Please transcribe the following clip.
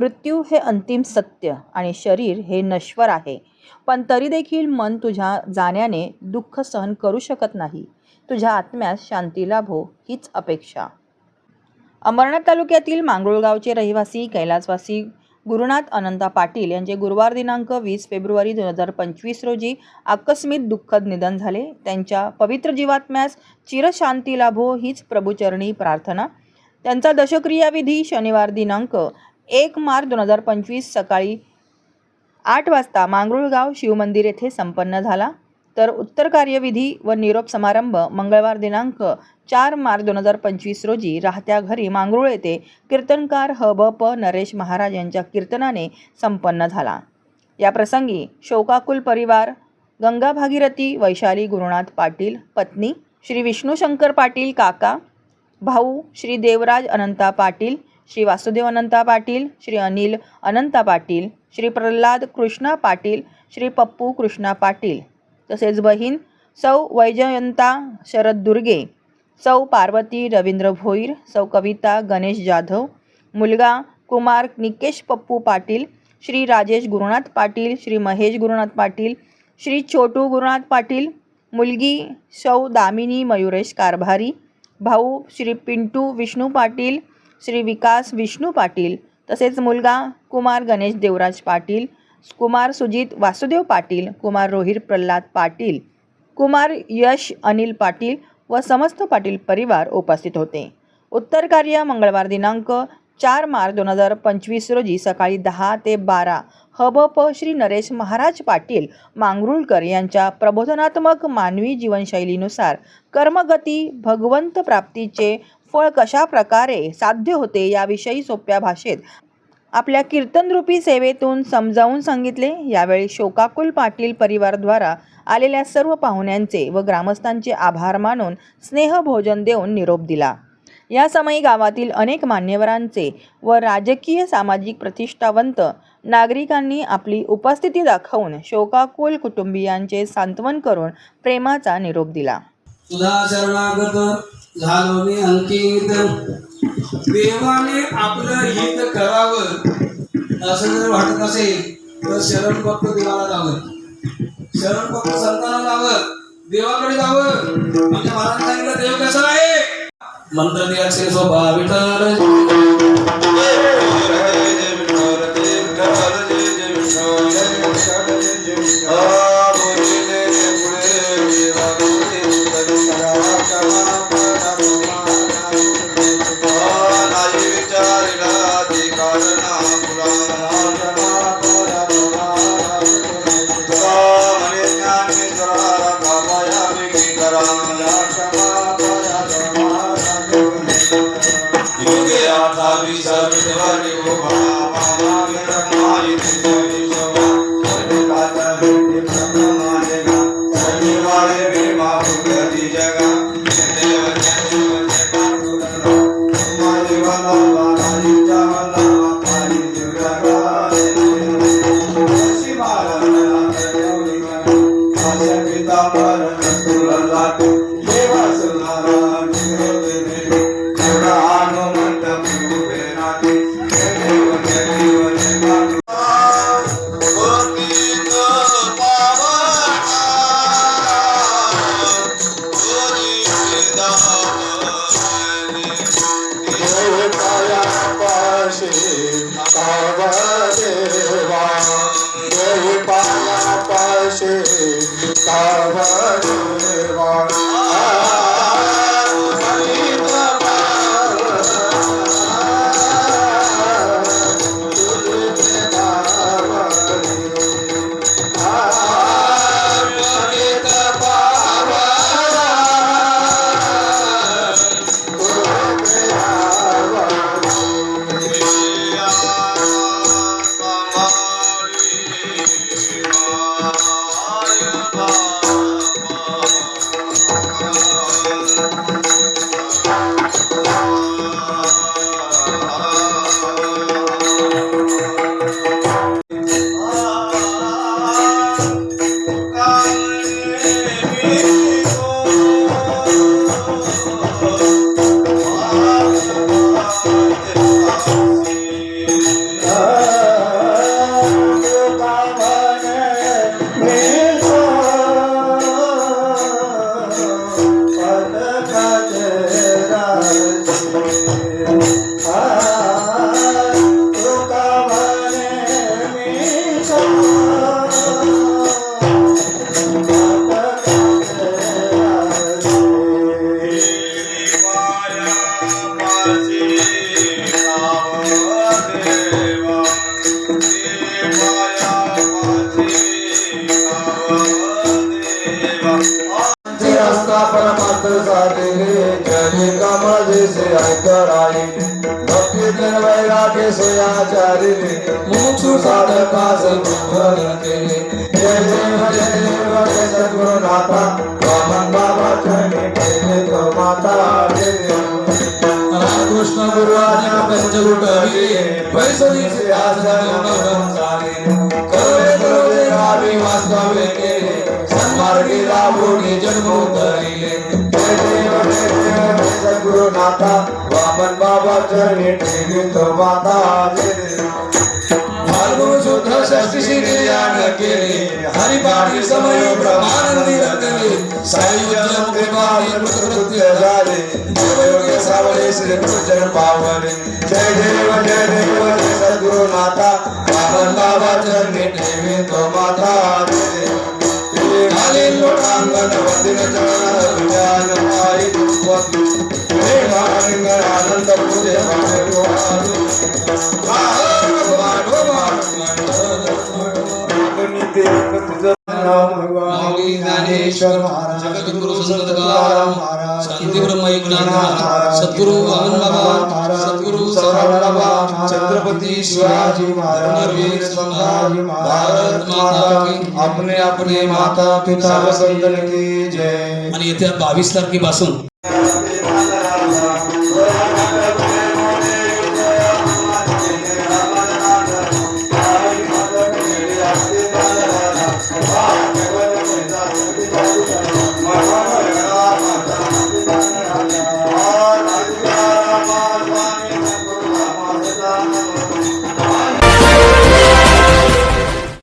मृत्यू हे अंतिम सत्य आणि शरीर हे नश्वर आहे. पण तरी देखील मन तुझ्या जाण्याने दुःख सहन करू शकत नाही. तुझ्या आत्म्यास शांती लाभो हीच अपेक्षा. अंबरनाथ तालुक्यातील मांगरुळगावचे रहिवासी कैलासवासी गुरुनाथ अनंता पाटील यांचे गुरुवार दिनांक वीस फेब्रुवारी दोन हजार पंचवीस रोजी आकस्मिक दुःखद निधन झाले. त्यांच्या पवित्र जीवात्म्यास चिरशांती लाभो हीच प्रभुचरणी प्रार्थना. त्यांचा दशक्रियाविधी शनिवार दिनांक एक मार्च दोन हजार पंचवीस सकाळी आठ वाजता मांगरुळगाव शिवमंदिर येथे संपन्न झाला. तर उत्तर कार्यविधी व निरोप समारंभ मंगळवार दिनांक चार मार्च दोन हजार पंचवीस रोजी राहत्या घरी मांगरुळ येथे कीर्तनकार ह ब प नरेश महाराज यांच्या कीर्तनाने संपन्न झाला. या प्रसंगी शोकाकुल परिवार गंगा भागीरथी वैशाली गुरुनाथ पाटील पत्नी श्री विष्णू शंकर पाटील काका भाऊ श्री देवराज अनंता पाटील श्री वासुदेव अनंता पाटील श्री अनिल अनंता पाटील श्री प्रल्हाद कृष्णा पाटील श्री पप्पू कृष्णा पाटील तसेच बहीण सौ वैजयंता शरद दुर्गे सौ पार्वती रवींद्र भोईर सौ कविता गणेश जाधव मुलगा कुमार निकेश पप्पू पाटील श्री राजेश गुरुनाथ पाटील श्री महेश गुरुनाथ पाटील श्री छोटू गुरुनाथ पाटील मुलगी सौ दामिनी मयुरेश कारभारी भाऊ श्री पिंटू विष्णू पाटील श्री विकास विष्णू पाटील तसेच मुलगा कुमार गणेश देवराज पाटील कुमार सुजित वासुदेव पाटील कुमार रोहिर प्रल्हाद पाटील कुमार यश अनिल पाटील व समस्त पाटील परिवार उपस्थित होते. उत्तर कार्य मंगळवार दिनांक चार मार्च दोन हजार पंचवीस रोजी सकाळी दहा ते बारा हबप श्री नरेश महाराज पाटील मांगरुळकर यांच्या प्रबोधनात्मक मानवी जीवनशैलीनुसार कर्मगती भगवंत प्राप्तीचे फळ कशा प्रकारे साध्य होते याविषयी सोप्या भाषेत. आपल्या कीर्तनरूपी सेवेतून समजावून सांगितले. यावेळी शोकाकुल पाटील परिवारद्वारा आलेल्या सर्व पाहुण्यांचे व ग्रामस्थांचे आभार मानून स्नेहभोजन देऊन निरोप दिला. या समयी गावातील अनेक मान्यवरांचे व राजकीय सामाजिक प्रतिष्ठावंत नागरिकांनी आपली उपस्थिती दाखवून शोकाकुल कुटुंबियांचे सांत्वन करून प्रेमाचा निरोप दिला. तुझा झालो मी अंकित. देवाने आपलं हित करावं असं जर वाटत असेल तर शरण भक्त देवाला जावं. शरण भक्त संतांना जावं देवाकडे जावं. म्हणजे महाराज सांगितलं देव कसा आहे? मंत्र द्यायचे स्वभाव কাবদেবা দেহি পাশে কাবদেবা आचार्य से आई कराई भक्ति दिन वैराग्य से आचार्य मुमुक्षु साधका से भरते जय जय हरे देव हरे सदगुरु नाथा वामन बाबा चरणी पहले तो माता रे कृष्ण गुरु आज्ञा पंचगु कवि वैसरी से आश्रम भगवान सारे। करुणे गुरु देवा भी वास्तव में के सन्मार्गी लाभों के जन्मों करिले जय वामन बाबा चरणी ठेवी तो माता फाल्गुन शुद्ध षष्ठी निर्याण केले हरिपाठी समय ब्रह्मानंदी रंगले सायुज्य कृपाने कृत्य झाले देवयोगे सावळे श्री गुरुजन पावले जय देव जय देव, जय सद्गुरुनाथा वामन बाबा चरणी ठेवी तो माता खाली लोटांगण वंदिन चरण विचार पायी ज्ञानेश्वर महाराज जगद्गुरु संत तुकाराम महाराज शांती ब्रह्म एकनाथ महाराज सद्गुरु वामन बाबा सद्गुरु सौराव बाबा छत्रपति शिवाजी महाराज वीर संभाजी भारत माता की अपने अपने माता पिता व संतन की जय। आणि येत्या बावीस तारखेपासून